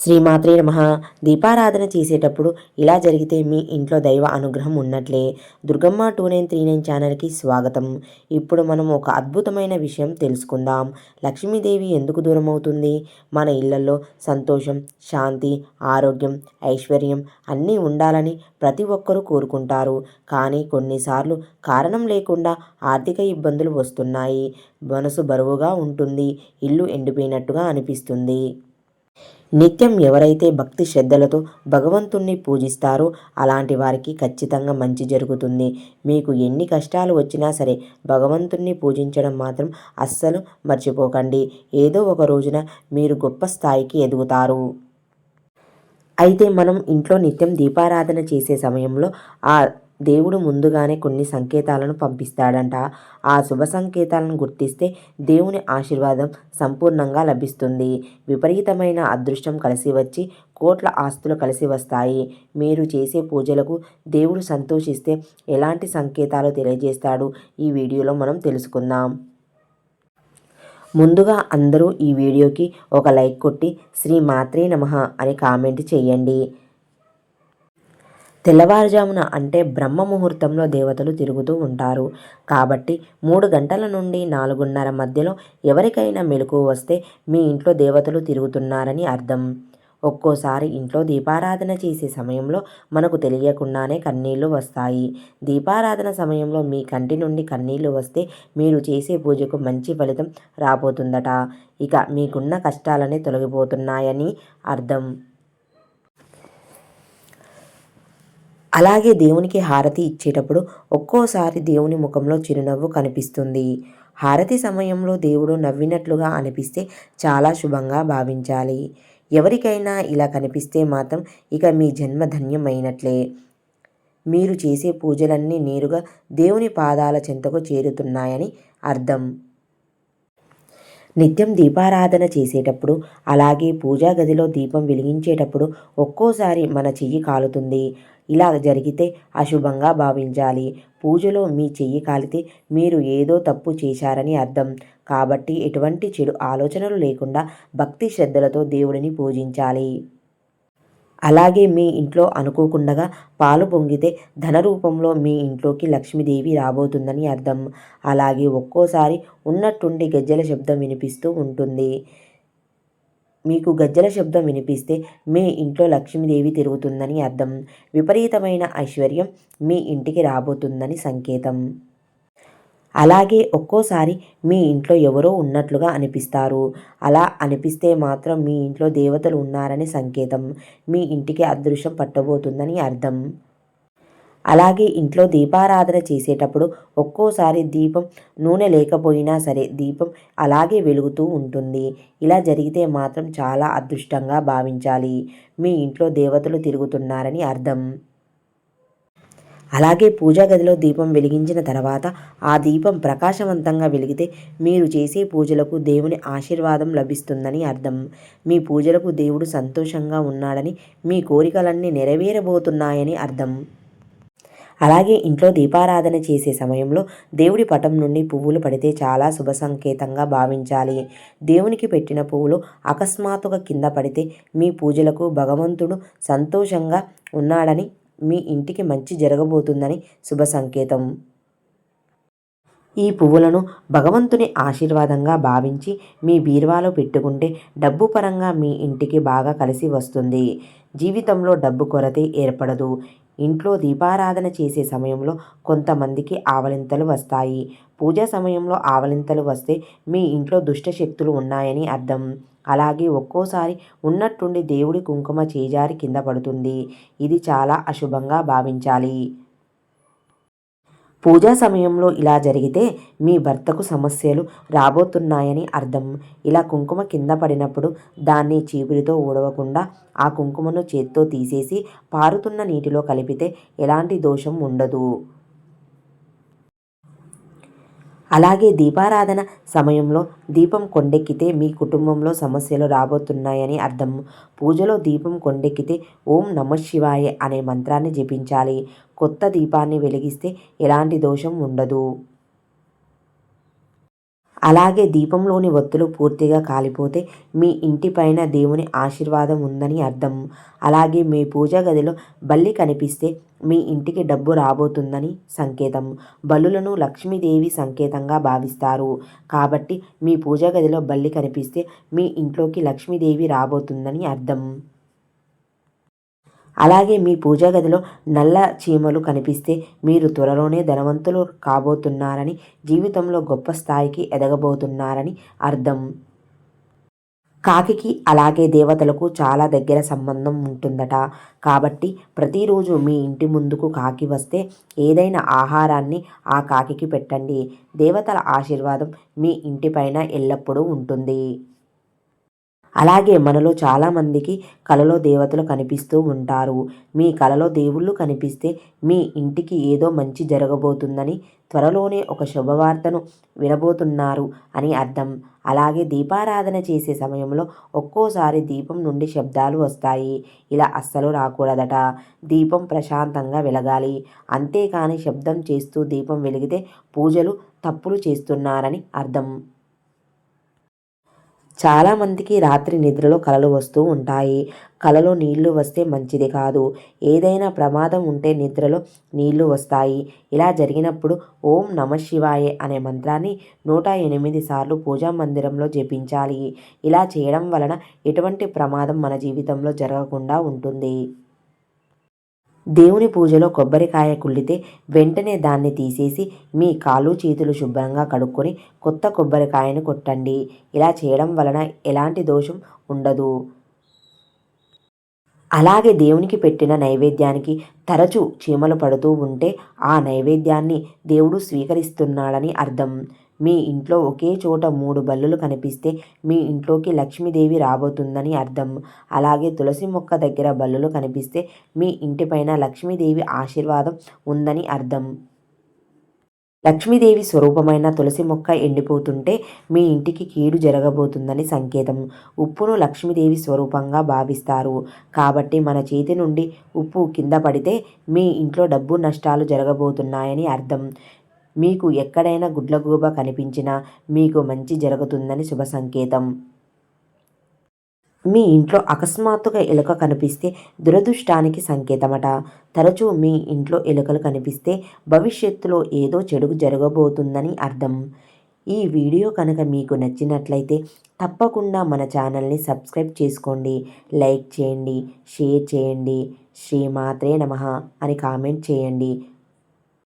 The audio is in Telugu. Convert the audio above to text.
శ్రీమాత్రే నమ. దీపారాధన చేసేటప్పుడు ఇలా జరిగితే మీ ఇంట్లో దైవ అనుగ్రహం ఉన్నట్లే. Durgamma two nine three nine ఛానల్కి స్వాగతం. ఇప్పుడు మనం ఒక అద్భుతమైన విషయం తెలుసుకుందాం. లక్ష్మీదేవి ఎందుకు దూరం అవుతుంది మన ఇళ్ళలో సంతోషం శాంతి ఆరోగ్యం ఐశ్వర్యం అన్నీ ఉండాలని ప్రతి ఒక్కరూ కోరుకుంటారు. కానీ కొన్నిసార్లు కారణం లేకుండా ఆర్థిక ఇబ్బందులు వస్తున్నాయి. మనసు బరువుగా ఉంటుంది. ఇల్లు ఎండిపోయినట్టుగా అనిపిస్తుంది. నిత్యం ఎవరైతే భక్తి శ్రద్ధలతో భగవంతుణ్ణి పూజిస్తారో అలాంటి వారికి ఖచ్చితంగా మంచి జరుగుతుంది. మీకు ఎన్ని కష్టాలు వచ్చినా సరే భగవంతుణ్ణి పూజించడం మాత్రం అస్సలు మర్చిపోకండి. ఏదో ఒక రోజున మీరు గొప్ప స్థాయికి ఎదుగుతారు. అయితే మనం ఇంట్లో నిత్యం దీపారాధన చేసే సమయంలో ఆ దేవుడు ముందుగానే కొన్ని సంకేతాలను పంపిస్తాడంట. ఆ శుభ సంకేతాలను గుర్తిస్తే దేవుని ఆశీర్వాదం సంపూర్ణంగా లభిస్తుంది. విపరీతమైన అదృష్టం కలిసి వచ్చి కోట్ల ఆస్తులు కలిసి వస్తాయి. మీరు చేసే పూజలకు దేవుడు సంతోషిస్తే ఎలాంటి సంకేతాలు తెలియజేస్తాడు? ఈ వీడియోలో మనం తెలుసుకుందాం. ముందుగా అందరూ ఈ వీడియోకి ఒక లైక్ కొట్టి శ్రీ మాత్రే నమః అని కామెంట్ చేయండి. తెల్లవారుజామున అంటే బ్రహ్మ ముహూర్తంలో దేవతలు తిరుగుతూ ఉంటారు. కాబట్టి మూడు గంటల నుండి నాలుగున్నర మధ్యలో ఎవరికైనా మెలకు వస్తే మీ ఇంట్లో దేవతలు తిరుగుతున్నారని అర్థం. ఒక్కోసారి ఇంట్లో దీపారాధన చేసే సమయంలో మనకు తెలియకుండానే కన్నీళ్ళు వస్తాయి. దీపారాధన సమయంలో మీ కంటి నుండి కన్నీళ్ళు వస్తే మీరు చేసే పూజకు మంచి ఫలితం రాబోతుందట. ఇక మీకున్న కష్టాలనే తొలగిపోతున్నాయని అర్థం. అలాగే దేవునికి హారతి ఇచ్చేటప్పుడు ఒక్కోసారి దేవుని ముఖంలో చిరునవ్వు కనిపిస్తుంది. హారతి సమయంలో దేవుడు నవ్వినట్లుగా అనిపిస్తే చాలా శుభంగా భావించాలి. ఎవరికైనా ఇలా కనిపిస్తే మాత్రం ఇక మీ జన్మ ధన్యమైనట్లే. మీరు చేసే పూజలన్నీ నేరుగా దేవుని పాదాల చెంతకు చేరుతున్నాయని అర్థం. నిత్యం దీపారాధన చేసేటప్పుడు అలాగే పూజా గదిలో దీపం వెలిగించేటప్పుడు ఒక్కోసారి మన చెయ్యి కాలుతుంది. ఇలా జరిగితే అశుభంగా భావించాలి. పూజలో మీ చెయ్యి కాలితే మీరు ఏదో తప్పు చేశారని అర్థం. కాబట్టి ఎటువంటి చెడు ఆలోచనలు లేకుండా భక్తి శ్రద్ధలతో దేవుడిని పూజించాలి. అలాగే మీ ఇంట్లో అనుకోకుండా పాలు పొంగితే ధన రూపంలో మీ ఇంట్లోకి లక్ష్మీదేవి రాబోతుందని అర్థం. అలాగే ఒక్కోసారి ఉన్నట్టుండి గజ్జల శబ్దం వినిపిస్తూ ఉంటుంది. మీకు గజ్జల శబ్దం వినిపిస్తే మీ ఇంట్లో లక్ష్మీదేవి తిరుగుతుందని అర్థం. విపరీతమైన ఐశ్వర్యం మీ ఇంటికి రాబోతుందని సంకేతం. అలాగే ఒక్కోసారి మీ ఇంట్లో ఎవరో ఉన్నట్లుగా అనిపిస్తారు. అలా అనిపిస్తే మాత్రం మీ ఇంట్లో దేవతలు ఉన్నారని సంకేతం. మీ ఇంటికి అదృశ్యం పట్టబోతుందని అర్థం. అలాగే ఇంట్లో దీపారాధన చేసేటప్పుడు ఒక్కోసారి దీపం నూనె లేకపోయినా సరే దీపం అలాగే వెలుగుతూ ఉంటుంది. ఇలా జరిగితే మాత్రం చాలా అదృష్టంగా భావించాలి. మీ ఇంట్లో దేవతలు తిరుగుతున్నారని అర్థం. అలాగే పూజా గదిలో దీపం వెలిగించిన తర్వాత ఆ దీపం ప్రకాశవంతంగా వెలిగితే మీరు చేసే పూజలకు దేవుని ఆశీర్వాదం లభిస్తుందని అర్థం. మీ పూజలకు దేవుడు సంతోషంగా ఉన్నాడని మీ కోరికలన్నీ నెరవేరబోతున్నాయని అర్థం. అలాగే ఇంట్లో దీపారాధన చేసే సమయంలో దేవుడి పటం నుండి పువ్వులు పడితే చాలా శుభ సంకేతంగా భావించాలి. దేవునికి పెట్టిన పువ్వులు అకస్మాత్తుగా కింద పడితే మీ పూజలకు భగవంతుడు సంతోషంగా ఉన్నాడని మీ ఇంటికి మంచి జరగబోతుందని శుభ సంకేతం. ఈ పువ్వులను భగవంతుని ఆశీర్వాదంగా భావించి మీ బీరువాలో పెట్టుకుంటే డబ్బు పరంగా మీ ఇంటికి బాగా కలిసి వస్తుంది. జీవితంలో డబ్బు కొరత ఏర్పడదు. ఇంట్లో దీపారాధన చేసే సమయంలో కొంతమందికి ఆవలింతలు వస్తాయి. పూజా సమయంలో ఆవలింతలు వస్తే మీ ఇంట్లో దుష్ట శక్తులు ఉన్నాయని అర్థం. అలాగే ఒక్కోసారి ఉన్నట్టుండి దేవుడి కుంకుమ చేజారి కింద పడుతుంది. ఇది చాలా అశుభంగా భావించాలి. పూజా సమయంలో ఇలా జరిగితే మీ భర్తకు సమస్యలు రాబోతున్నాయని అర్థం. ఇలా కుంకుమ కింద పడినప్పుడు దాన్ని చీపురితో ఊడవకుండా ఆ కుంకుమను చేత్తో తీసేసి పారుతున్న నీటిలో కలిపితే ఎలాంటి దోషం ఉండదు. అలాగే దీపారాధన సమయంలో దీపం కొండెక్కితే మీ కుటుంబంలో సమస్యలు రాబోతున్నాయని అర్థం. పూజలో దీపం కొండెక్కితే ఓం నమ శివాయ అనే మంత్రాన్ని జపించాలి. కొత్త దీపాన్ని వెలిగిస్తే ఎలాంటి దోషం ఉండదు. అలాగే దీపంలోని ఒత్తులు పూర్తిగా కాలిపోతే మీ ఇంటిపైన దేవుని ఆశీర్వాదం ఉందని అర్థం. అలాగే మీ పూజా గదిలో బల్లి కనిపిస్తే మీ ఇంటికి డబ్బు రాబోతుందని సంకేతం. బలులను లక్ష్మీదేవి సంకేతంగా భావిస్తారు. కాబట్టి మీ పూజా గదిలో బల్లి కనిపిస్తే మీ ఇంట్లోకి లక్ష్మీదేవి రాబోతుందని అర్థం. అలాగే మీ పూజా గదిలో నల్ల చీమలు కనిపిస్తే మీరు త్వరలోనే ధనవంతులు కాబోతున్నారని జీవితంలో గొప్ప స్థాయికి ఎదగబోతున్నారని అర్థం. కాకికి అలాగే దేవతలకు చాలా దగ్గర సంబంధం ఉంటుందట. కాబట్టి ప్రతిరోజు మీ ఇంటి ముందుకు కాకి వస్తే ఏదైనా ఆహారాన్ని ఆ కాకికి పెట్టండి. దేవతల ఆశీర్వాదం మీ ఇంటిపైన ఎల్లప్పుడూ ఉంటుంది. అలాగే మనలో చాలామందికి కలలో దేవతలు కనిపిస్తూ ఉంటారు. మీ కలలో దేవుళ్ళు కనిపిస్తే మీ ఇంటికి ఏదో మంచి జరగబోతుందని త్వరలోనే ఒక శుభవార్తను వినబోతున్నారు అని అర్థం. అలాగే దీపారాధన చేసే సమయంలో ఒక్కోసారి దీపం నుండి శబ్దాలు వస్తాయి. ఇలా అస్సలు రాకూడదట. దీపం ప్రశాంతంగా వెలగాలి. అంతేకాని శబ్దం చేస్తూ దీపం వెలిగితే పూజలు తప్పులు చేస్తున్నారని అర్థం. చాలామందికి రాత్రి నిద్రలో కలలు వస్తూ ఉంటాయి. కలలో నీళ్ళు వస్తే మంచిది కాదు. ఏదైనా ప్రమాదం ఉంటే నిద్రలో నీళ్ళు వస్తాయి. ఇలా జరిగినప్పుడు ఓం నమ శివాయ అనే మంత్రాన్ని నూట ఎనిమిది సార్లు పూజా మందిరంలో జపించాలి. ఇలా చేయడం వలన ఎటువంటి ప్రమాదం మన జీవితంలో జరగకుండా ఉంటుంది. దేవుని పూజలో కొబ్బరికాయ కుళ్ళితే వెంటనే దాన్ని తీసేసి మీ కాళ్ళు చేతులు శుభ్రంగా కడుక్కొని కొత్త కొబ్బరికాయను కొట్టండి. ఇలా చేయడం వలన ఎలాంటి దోషం ఉండదు. అలాగే దేవునికి పెట్టిన నైవేద్యానికి తరచూ చీమలు పడుతూ ఉంటే ఆ నైవేద్యాన్ని దేవుడు స్వీకరిస్తున్నాడని అర్థం. మీ ఇంట్లో ఒకే చోట మూడు బల్లులు కనిపిస్తే మీ ఇంట్లోకి లక్ష్మీదేవి రాబోతుందని అర్థం. అలాగే తులసి మొక్క దగ్గర బల్లులు కనిపిస్తే మీ ఇంటిపైన లక్ష్మీదేవి ఆశీర్వాదం ఉందని అర్థం. లక్ష్మీదేవి స్వరూపమైన తులసి మొక్క ఎండిపోతుంటే మీ ఇంటికి కీడు జరగబోతుందని సంకేతం. ఉప్పును లక్ష్మీదేవి స్వరూపంగా భావిస్తారు. కాబట్టి మన చేతి నుండి ఉప్పు కింద పడితే మీ ఇంట్లో డబ్బు నష్టాలు జరగబోతున్నాయని అర్థం. మీకు ఎక్కడైనా గుడ్లగూబ కనిపించినా మీకు మంచి జరుగుతుందని శుభ సంకేతం. మీ ఇంట్లో అకస్మాత్తుగా ఎలుక కనిపిస్తే దురదృష్టానికి సంకేతమట. తరచూ మీ ఇంట్లో ఎలుకలు కనిపిస్తే భవిష్యత్తులో ఏదో చెడు జరగబోతుందని అర్థం. ఈ వీడియో కనుక మీకు నచ్చినట్లయితే తప్పకుండా మన ఛానల్ని సబ్స్క్రైబ్ చేసుకోండి. లైక్ చేయండి షేర్ చేయండి. శ్రీమాత్రే నమ అని కామెంట్ చేయండి.